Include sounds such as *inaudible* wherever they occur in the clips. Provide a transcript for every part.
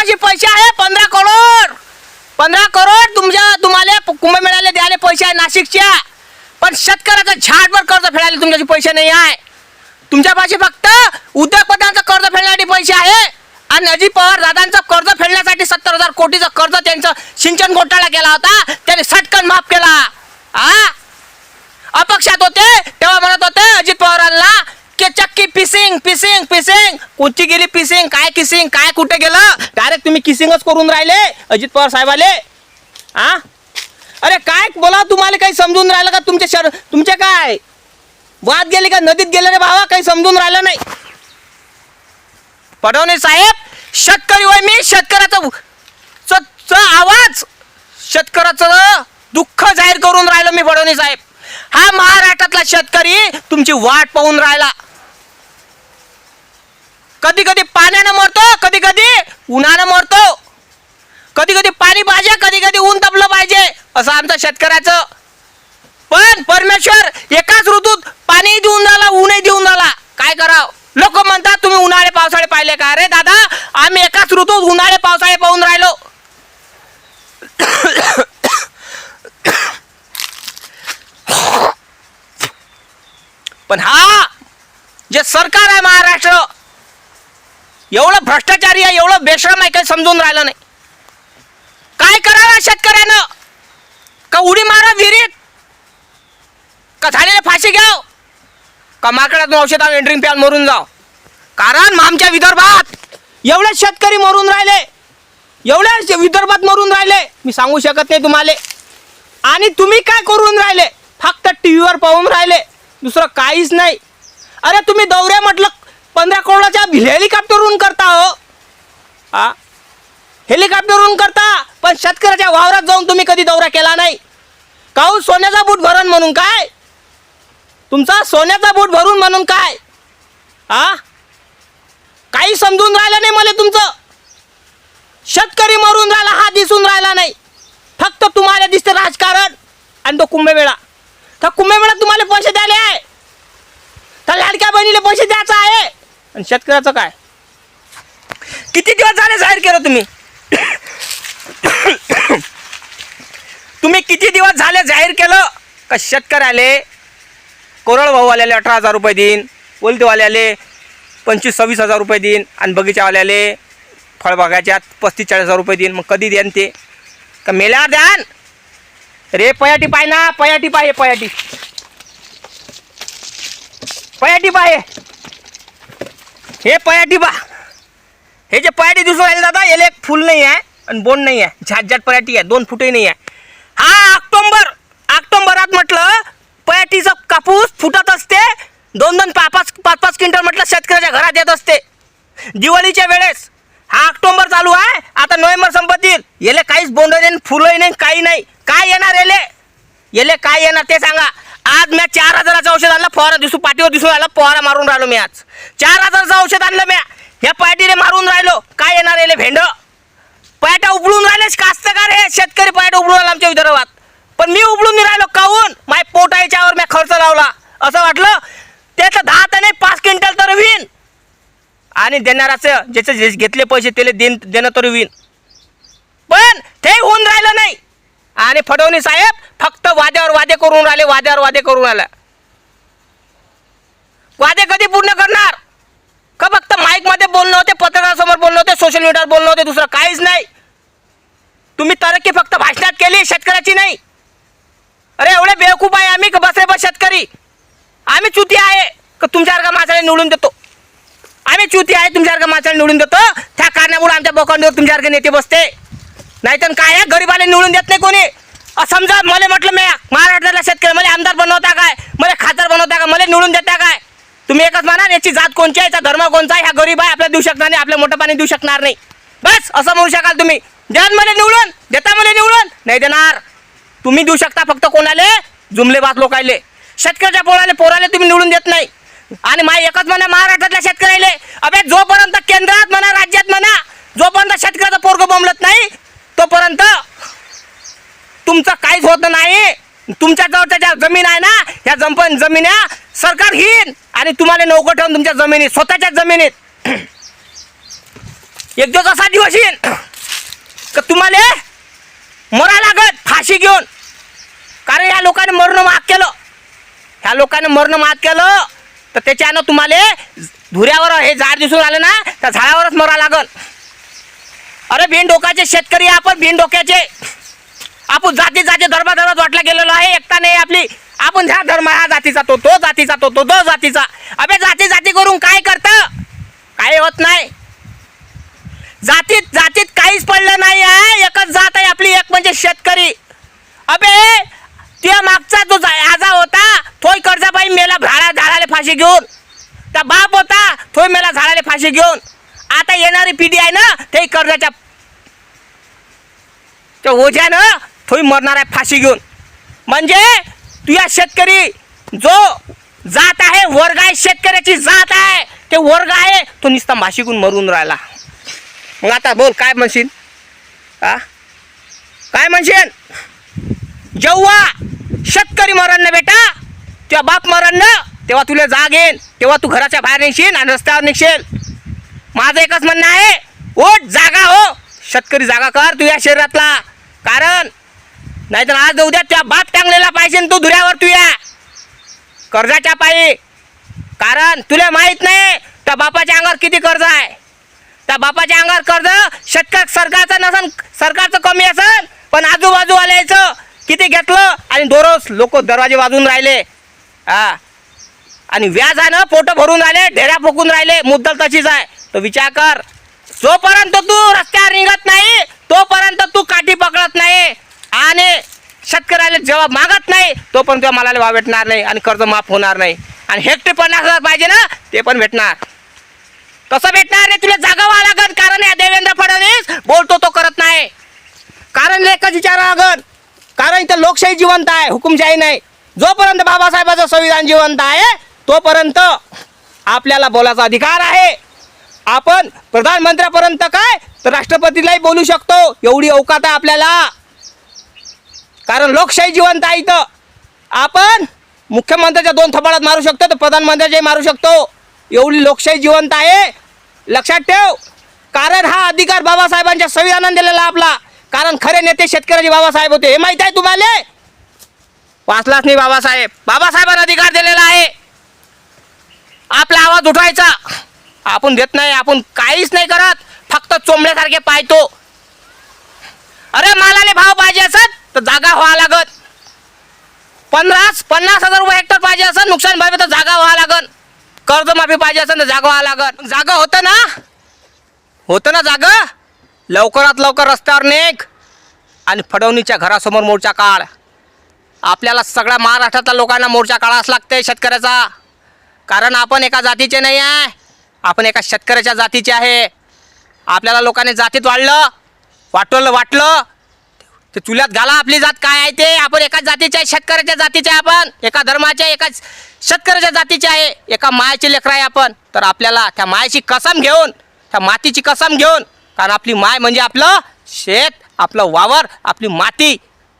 तुमच्यापाशी पैसे आहे पंधरा करोड. पंधरा करोड तुमच्या तुम्हाला कुंभमेळ्याला द्यायला पैसे आहे नाशिकच्या. पण शेतकऱ्याचं झाडभर कर्ज फेडायला तुमच्याशी पैसे नाही आहे. तुमच्यापाशी फक्त उद्योगपतींचं कर्ज फेडण्यासाठी पैसे आहे. आणि अजित पवार दादांचं कर्ज फेडण्यासाठी सत्तर हजार कोटीचं कर्ज त्यांचं सिंचन घोटाळा केला होता. त्याने सटकन माफ केला. हा अपक्षात होते अजित पवारांना की चक्की पिसिंग पिसिंग पिसिंग. कोणची गेली पिसिंग? काय किसिंग? काय कुठे गेलं? डायरेक्ट तुम्ही किसिंगच करून राहिले अजित पवार साहेबाले. हा अरे काय बोला तुम्हाला काही समजून राहिलं का तुमच्या शर तुमचे काय? वाद गेले का नदीत गेले रे भावा काही समजून राहिलं नाही. फडणवीस साहेब शेतकरी होय मी शेतकऱ्याचा आवाज. शेतकऱ्याचं दुःख जाहीर करून राहिलो मी फडणवीस साहेब. हा महाराष्ट्रातला शेतकरी तुमची वाट पाहून राहिला. कधी कधी पाण्यानं मरतो कधी कधी उन्हानं मरतो. कधी कधी पाणी पाहिजे कधी कधी ऊन तपलं पाहिजे असं आमचं शेतकऱ्याचं. पण परमेश्वर एकाच ऋतूत पाणी देऊन झाला ऊनही देऊन झाला. काय कराव? लोक म्हणतात तुम्ही उन्हाळे पावसाळे पाहिले का? अरे दादा आम्ही एकाच ऋतूत उन्हाळे पावसाळे पाहून राहिलो. *coughs* पण हा जे सरकार आहे महाराष्ट्र एवढं भ्रष्टाचारी आहे एवढं बेश्रम आहे काही समजून राहिलं नाही. काय करावं शेतकऱ्यानं? का उडी मारा विहिरीत? का झालेले फाशी घ्याव? का माकडातून औषधात एंट्रिंग प्यान मरून जाव? कारण आमच्या विदर्भात एवढे शेतकरी मरून राहिले. एवढ्या विदर्भात मरून राहिले. मी सांगू शकत नाही तुम्हाला. आणि तुम्ही काय करून राहिले? फक्त टी व्हीवर पाहून राहिले. दुसरं काहीच नाही. अरे तुम्ही दौऱ्या म्हटलं पंधरा करोडाच्या हेलिकॉप्टरवरून करता हो. हा? हेलिकॉप्टरवरून करता पण शेतकऱ्याच्या वावरात जाऊन तुम्ही कधी दौरा केला नाही. काहून सोन्याचा बूट भरून म्हणून काय? तुमचा सोन्याचा बूट भरून म्हणून काय? हा? काही समजून राहिलं नाही मला तुमचं. शेतकरी मरून राहिला हा दिसून राहिला नाही. फक्त तुम्हाला दिसतं राजकारण आणि तो कुंभमेळा. तर कुंभमेळा तुम्हाला पैसे द्यायला आहे. तर लाडक्या बहिणीला पैसे द्यायचं आहे. आणि शेतकऱ्याचं काय? किती दिवस झाले जाहीर केलं तुम्ही? तुम्ही किती दिवस झाले जाहीर केलं? का शेतकऱ्याले कोरडभाऊवाल्याले अठरा हजार रुपये देईन ओलतेवाल्याले पंचवीस सव्वीस हजार रुपये देईन आणि बगीचावाल्याले फळबागाच्या पस्तीस चाळीस हजार रुपये देईन. मग कधी द्यान ते? का मेल्यावर द्यान? रे पयाटी पाय ना पयाटी पाय पयाटी. पयाटी पाय. हे. पयाटी पा हे जे पयाटी दिसून राहिले दादा याला एक फुल नाही आहे आणि बोंड नाही आहे. झाट झाट पयाटी आहे दोन फुटही नाही आहे. हा ऑक्टोंबर ऑक्टोंबरात म्हटलं पयाटीचा कापूस फुटत असते. दोन दोन पा पाच पाच पाच क्विंटल म्हटलं शेतकऱ्याच्या घरात येत असते. दिवाळीच्या वेळेस हा ऑक्टोंबर चालू आहे. आता नोव्हेंबर संपत येईल. याले काहीच बोंड नाही फुलंही नाही काही नाही. काय येणार याले? याले काय येणार ते सांगा. आज मी चार हजाराचं औषध आणलं फवारा दिसू पाठीवर दिसून आलं फवारा मारून राहिलो मी आज. चार हजाराचं औषध आणलं मी ह्या पाठीने मारून राहिलो. काय येणार याले भेंड? पयाटा उबळून राहिले कास्तकार हे. शेतकरी पयाटा उबळून राहिला आमच्या विदर्भात. पण मी उबळून नाही राहिलो. काहून माय पोटा याच्यावर मी खर्च लावला. असं वाटलं? त्याचं दहा तर नाही पाच क्विंटल तर होईन आणि देणाराचं ज्याचे जे घेतले पैसे त्याला देण देणं तर होईन पण ते होऊन राहिलं नाही. आणि फडवणी साहेब फक्त वाद्यावर वादे करून राहिले वाद्यावर वादे करून राहिला वादे कधी पूर्ण करणार? का फक्त माईकमध्ये बोलणं होते पत्रकारासमोर बोलणं होते सोशल मीडियावर बोलणं होते दुसरं काहीच नाही? तुम्ही तरक्की फक्त भाषणात केली शेतकऱ्याची नाही. अरे एवढे बेवकूफ आहे आम्ही का बसरे बस शेतकरी? आम्ही चुती आहे का तुमच्यासारखा माणसाला निवडून देतो? आम्ही चुती आहे तुमच्यासारखा माणसाला निवडून देतो. त्या कारणामुळे आमच्या बोकांडीवर तुमच्यासारखे नेते बसते. नाहीतर काय आहे गरीबाला निवडून देत नाही कोणी. समजा मला म्हटलं मी महाराष्ट्रातल्या शेतकरी मला आमदार बनवता काय? मला खासदार बनवता का मला निवडून देता काय? तुम्ही एकच म्हणा याची जात कोणची आहे याचा धर्म कोणचा आहे ह्या गरीब आहे आपल्याला देऊ शकणार नाही आपल्या मोठं पाणी देऊ शकणार नाही. बस असं म्हणू शकाल तुम्ही. द्यान मला निवडून देता मला निवडून. नाही देणार. तुम्ही देऊ शकता फक्त कोणाले? जुमले बात लोकायले. शेतकऱ्याच्या पोराले पोराले तुम्ही निवडून देत नाही. आणि माय एकच म्हणा महाराष्ट्रातल्या शेतकऱ्याले. अबे जोपर्यंत केंद्रात म्हणा राज्यात म्हणा जोपर्यंत शेतकऱ्याचं पोरग बोंबलत नाही तोपर्यंत तुमचं काहीच होत नाही. तुमच्या जवळच्या ज्या जमीन आहे ना ह्या जंपन जमिन्या सरकार घेईन आणि तुम्हाला नौकं ठेवून तुमच्या जमिनीत स्वतःच्या जमिनीत. एक दिवस असा दिवस येईन का तुम्हाला मरा लागत फाशी घेऊन. कारण या लोकांनी मरणं माग केलं. ह्या लोकांनी मरणं माग केलं तर त्याच्यानं तुम्हाला धुऱ्यावर हे झाड दिसून आलं ना त्या झाडावरच मरा लागल. अरे बिन डोकाचे शेतकरी आपण बिन डोक्याचे आपण जाती जाती धर्म धर्मात वाटला गेलेलो आहे एकता नाही आपली. आपण ह्या धर्म ह्या जातीचा तो तो जातीचा तो तो तो जातीचा. अबे जाती जाती करून काय करतं? काय होत नाही. जातीत जातीत काहीच पडलं नाही आहे एकच जात आहे आपली एक म्हणजे शेतकरी. अबे त्या मागचा जो आजा होता थोय कर्जाबाई मेला झाडा झाडाला फाशी घेऊन. त्या बाप होता थोय मेला झाडाला फाशी घेऊन. आता येणारी पिढी आहे ना ते कर्जाच्या त्या ओझ्यानं थोडी मरणार आहे फाशी घेऊन. म्हणजे तुझ्या शेतकरी जो जात आहे वर्ग आहे शेतकऱ्याची जात आहे ते वर्ग आहे तो नुसता भाषिकून मरून राहिला. मग आता बोल काय म्हणशील? हा काय म्हणशील? जेव्हा शेतकरी मरण ना बेटा तेव्हा बाप मरण ना तेव्हा तुला जाग येईल तेव्हा तू घराच्या बाहेर निघशील आणि रस्त्यावर निघशील. माझं एकच म्हणणं आहे ओट जागा हो. शेतकरी जागा कर तू या शरीरातला. कारण नाहीतर आज उद्या त्या बाप टांगलेला पाहिजे तू धुऱ्यावर तू या. कर्जाच्या पायी. कारण तुला माहीत नाही त्या बापाच्या अंगावर किती कर्ज आहे. त्या बापाच्या अंगावर कर्ज शेतकरी सरकारचं नसन सरकारचं कमी असन पण आजूबाजूवाल्याचं किती घेतलं? आणि दररोज लोक दरवाजे वाजून राहिले. हा. आणि व्याजानं पोटं भरून राहिले ढेऱ्या फुकून राहिले. मुद्दल तशीच आहे. तो विचार कर. जोपर्यंत तू रस्त्यावर निघत नाही तोपर्यंत तू काठी पकडत नाही आणि शेतकऱ्याला जेव्हा मागत नाही तोपर्यंत तुझ्या मला भाव भेटणार नाही आणि कर्ज माफ होणार नाही. आणि हेक्टरी पन्नास हजार पाहिजे ना ते पण भेटणार. कसं भेटणार रे? तुला जागा व्हावं लागत कारण या देवेंद्र फडणवीस बोलतो तो करत नाही. कारण एकच विचारावं लागत कारण इथं लोकशाही जिवंत आहे हुकुमशाही नाही. जोपर्यंत बाबासाहेबाचं संविधान जिवंत आहे तोपर्यंत आपल्याला बोलायचा अधिकार आहे. आपण प्रधानमंत्र्यापर्यंत काय? तर राष्ट्रपतीलाही बोलू शकतो. एवढी अवकात आहे आपल्याला. कारण लोकशाही जिवंत आहे इथं. आपण मुख्यमंत्र्याच्या दोन थपाडात मारू शकतो तर प्रधानमंत्र्याच्याही मारू शकतो. एवढी लोकशाही जिवंत आहे. लक्षात ठेव. कारण हा अधिकार बाबासाहेबांच्या संविधानाने दिलेला आपला कारण खरे नेते शेतकऱ्याचे बाबासाहेब होते. हे माहीत आहे तुम्हाला? वाचलाच नाही बाबासाहेब. बाबासाहेबांना अधिकार दिलेला आहे. आपला आवाज उठवायचा. आपण देत नाही आपण काहीच नाही करत. फक्त चोंबड्यासारखे पाहतो. अरे मालाले भाव पाहिजे असत तर जागा व्हावं लागत पन्नास पन्नास हजार रुपये हेक्टर पाहिजे असत नुकसान भावे तर जागा व्हावं लागत कर्जमाफी पाहिजे असेल तर जागा व्हावा लागत जागा होतं ना? होतं ना जागा? लवकरात लवकर रस्त्यावर नेक आणि फडवणीच्या घरासमोर मोर्चा काढ. आपल्याला सगळ्या महाराष्ट्रातल्या लोकांना मोर्चा काढावाच लागते शेतकऱ्याचा. कारण आपण एका जातीचे नाही आहे. आपण एका शेतकऱ्याच्या जातीचे आहे. आपल्याला लोकांनी जातीत वाढलं वाटलं वाटलं. ते चुल्यात घाला आपली जात काय आहे ते. आपण एकाच जातीचे आहे शेतकऱ्याच्या जातीचे आहे आपण. एका धर्माच्या एकाच शेतकऱ्याच्या जातीचे आहे. एका मायाचे लेकरं आहे आपण. तर आपल्याला त्या मायाची कसम घेऊन त्या मातीची कसम घेऊन कारण आपली माय म्हणजे आपलं शेत आपलं वावर आपली माती.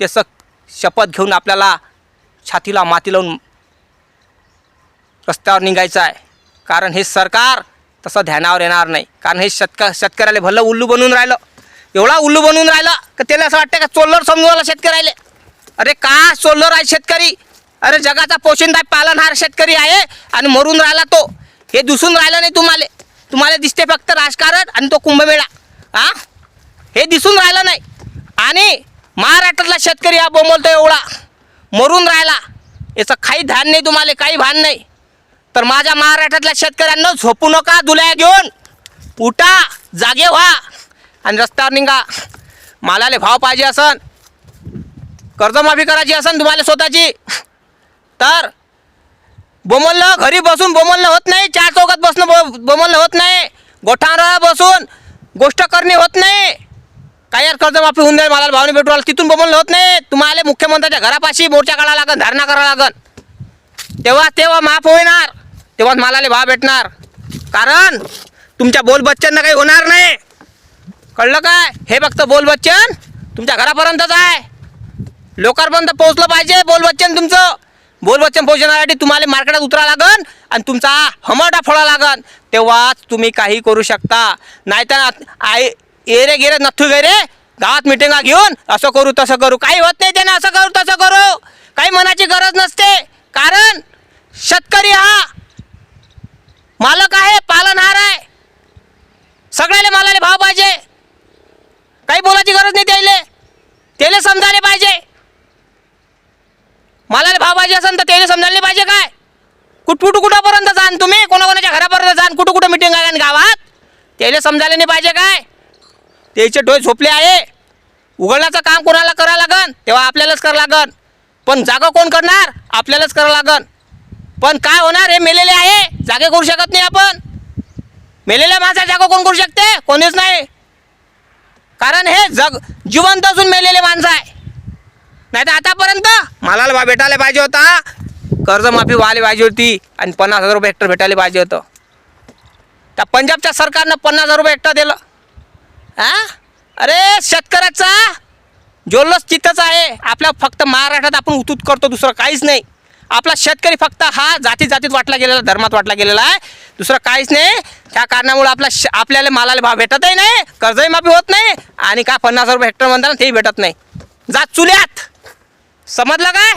त्याचं शपथ घेऊन आपल्याला छातीला माती लावून रस्त्यावर निघायचं आहे. कारण हे सरकार तसं ध्यानावर येणार नाही. कारण हे शेतक शेतकऱ्याला भलं उल्लू बनवून राहिलं. एवढा उल्लू बनवून राहिलं का त्याला असं वाटतं का चोल्लर समजवायला शेतकऱ्याले? अरे का चोल्लर आहे शेतकरी? अरे जगाचा पोशिंदा पालनहार शेतकरी आहे आणि मरून राहिला तो. हे दिसून राहिलं नाही तुम्हाला. तुम्हाला दिसते फक्त राजकारण आणि तो कुंभमेळा. हा हे दिसून राहिलं नाही. आणि महाराष्ट्रातला शेतकरी हा बोंबलतो एवढा. मरून राहिला. याचं काही ध्यान नाही तुम्हाला काही भान नाही. तर माझ्या महाराष्ट्रातल्या शेतकऱ्यांना झोपू नका दुल्या घेऊन. उठा जागे व्हा. आणि रस्त्यावर निघा. मालाले भाव पाहिजे असन. कर्जमाफी करायची असन तुम्हाला स्वतःची. तर बोमलणं घरी बसून बोमलणं होत नाही. चार चौकात बसणं बो बोमलणं होत नाही. गोठांवर बसून गोष्ट करणे होत नाही. काय यार कर्जमाफी होऊन जाईल मला भावने भेटू तिथून बोमलणं होत नाही. तुम्हाला मुख्यमंत्र्याच्या घरापाशी मोर्चा काढावा लागन धरणा करावा लागन. तेव्हा तेव्हा माफ होणार. तेव्हाच मालाले भाव भेटणार. कारण तुमच्या बोल बच्चन काही होणार नाही. कळलं काय? हे फक्त बोल बच्चन तुमच्या घरापर्यंतच आहे. लोकांपर्यंत पोहोचलं पाहिजे बोल बच्चन तुमचं. बोलवचन पोहोचण्यासाठी तुम्हाला मार्केटात उतरा लागन आणि तुमचा हमाटा फोडा लागन. तेव्हाच तुम्ही काही करू शकता. नाहीतर आई एरे गेरे नथू गेरे गावात मिटिंगा घेऊन असं करू तसं करू. काही होत नाही त्यांना असं करू तसं करू. काही मनाची गरज नसते. कारण शेतकरी हा मालक आहे पालनहार आहे. सगळ्याला मालाले भाव पाहिजे. काही बोलायची गरज नाही त्याले. त्याला समजायला पाहिजे. मालाले भाव पाहिजे असेल तर त्याला समजायला नाही पाहिजे काय? कुठ कुठं कुठंपर्यंत जाण तुम्ही? कोणाकोणाच्या घरापर्यंत जाण कुठं कुठं मिटिंग आहे गावात? त्याला समजायला नाही पाहिजे काय? त्याचे डोळे झोपले आहे. उघडण्याचं काम कोणाला करावं लागन? तेव्हा आपल्यालाच करावं लागन. पण जागा कोण करणार? आपल्यालाच करावं लागन. पण काय होणार? हे मेलेले आहे. जागे करू शकत नाही आपण. मेलेल्या माणसा जागा कोण करू शकते? कोणीच नाही. कारण हे जग जिवंत असून मेलेले माणसं आहे. नाही तर आतापर्यंत मालाला भेटायला पाहिजे होता. कर्जमाफी व्हायला पाहिजे होती आणि पन्नास हजार रुपये हेक्टर भेटायला पाहिजे होतं. त्या पंजाबच्या सरकारनं पन्नास हजार रुपये हेक्टर दिलं. हा अरे शेतकऱ्याचा जोल्लस तिथंच आहे. आपल्या फक्त महाराष्ट्रात आपण उतूत करतो दुसरं काहीच नाही. आपला शेतकरी फक्त हा जाती जातीत वाटला गेलेला धर्मात वाटला गेलेला आहे. दुसरं काहीच नाही. त्या कारणामुळे आपला श आपल्याला मालाला भाव भेटतही नाही कर्जही माफी होत नाही आणि का पन्नास रुपये हेक्टर म्हणतात तेही भेटत नाही. जात चुल्यात. समजलं काय?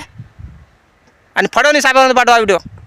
आणि फडवणी साहेबांना पाठवा व्हिडिओ